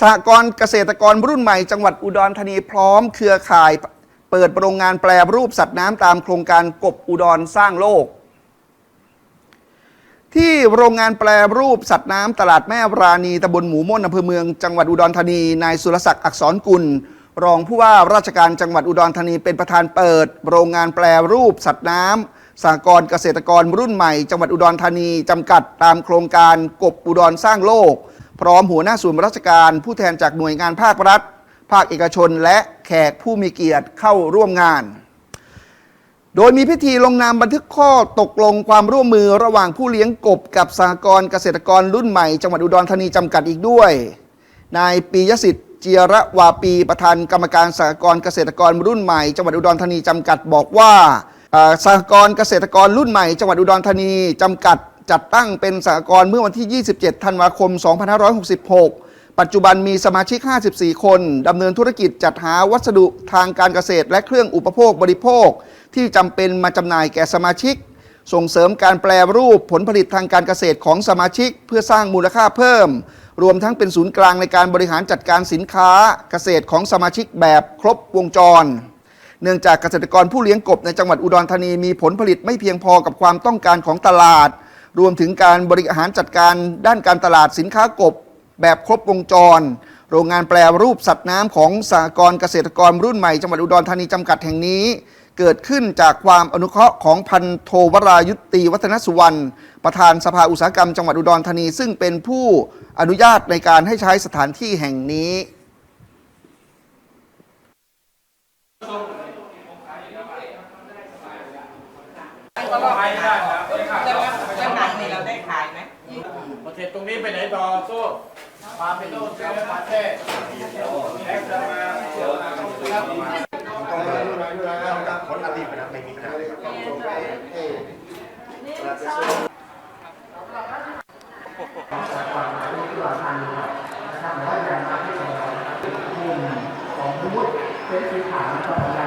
สหกรณ์เกษตรกรรุ่นใหม่จังหวัดอุดรธานีพร้อมเครือข่าย เปิดโรงงานแปรรูปสัตว์น้ำตามโครงการกบอุดรสร้างโลก ที่โรงงานแปรรูปสัตว์น้ำตลาดแม่ราณีตำบลหมูม่นอำเภอเมืองจังหวัดอุดรธานีนายสุรศักดิ์อักษรกุล รองผู้ว่าราชการจังหวัดอุดรธานีเป็นประธานเปิด โรงงานแปรรูปสัตว์น้ำสหกรณ์เกษตรกรรุ่นใหม่ จังหวัดอุดรธานีจำกัดตามโครงการกบอุดรสร้างโลก พร้อมหัวหน้าส่วนราชการ ผู้แทนจากหน่วยงานภาครัฐ ภาคเอกชน และแขกผู้มีเกียรติเข้าร่วมงาน โดยมีพิธีลงนามบันทึกข้อตกลงความร่วมมือระหว่างผู้เลี้ยงกบกับสหกรณ์เกษตรกรรุ่นใหม่จังหวัดอุดรธานีจำกัดอีกด้วย นายปียสิทธิ์เจียระวาปีประธานกรรมการสหกรณ์เกษตรกรรุ่นใหม่จังหวัดอุดรธานีจำกัดบอกว่าสหกรณ์เกษตรกรรุ่นใหม่จังหวัดอุดรธานีจำกัด จัดตั้งเป็นสหกรณ์เมื่อวันที่ 27 ธันวาคม 2566 ปัจจุบันมีสมาชิก 54 คน ดำเนินธุรกิจจัดหาวัสดุทางการเกษตร และเครื่องอุปโภคบริโภค ที่จำเป็นมาจำหน่ายแก่สมาชิก ส่งเสริมการแปลรูปผลผลิตทางการเกษตรของสมาชิก เพื่อสร้างมูลค่าเพิ่ม รวมทั้งเป็นศูนย์กลางในการบริหารจัดการสินค้าเกษตรของสมาชิกแบบครบวงจรเนื่องจากเกษตรกรผู้เลี้ยงกบในจังหวัดอุดรธานีมีผลผลิตไม่เพียงพอกับความต้องการของตลาด รวมถึงการบริหารจัดการด้านการตลาดสินค้ากบ แบบครบวงจร โรงงานแปรรูปสัตว์น้ำของสหกรณ์เกษตรกรรุ่นใหม่จังหวัดอุดรธานีจำกัดแห่งนี้ เกิดขึ้นจากความอนุเคราะห์ของพันโทวรายุติวัฒนสุวรรณประธานสภาอุตสาหกรรมจังหวัดอุดรธานี ซึ่งเป็นผู้อนุญาตในการให้ใช้สถานที่แห่งนี้ ก็ขายได้ครับแล้วแล้วหนังนี่เราได้ขายไหมประเทศตรงนี้ไปไหนต่อสู้พาไปโน่นเจ้าประเทศแอคจะมาเที่ยวมาครับผลอดีตเป็นไม่มีปัญหาเลยครับของสมุดเป็นสีขาวกับอะไร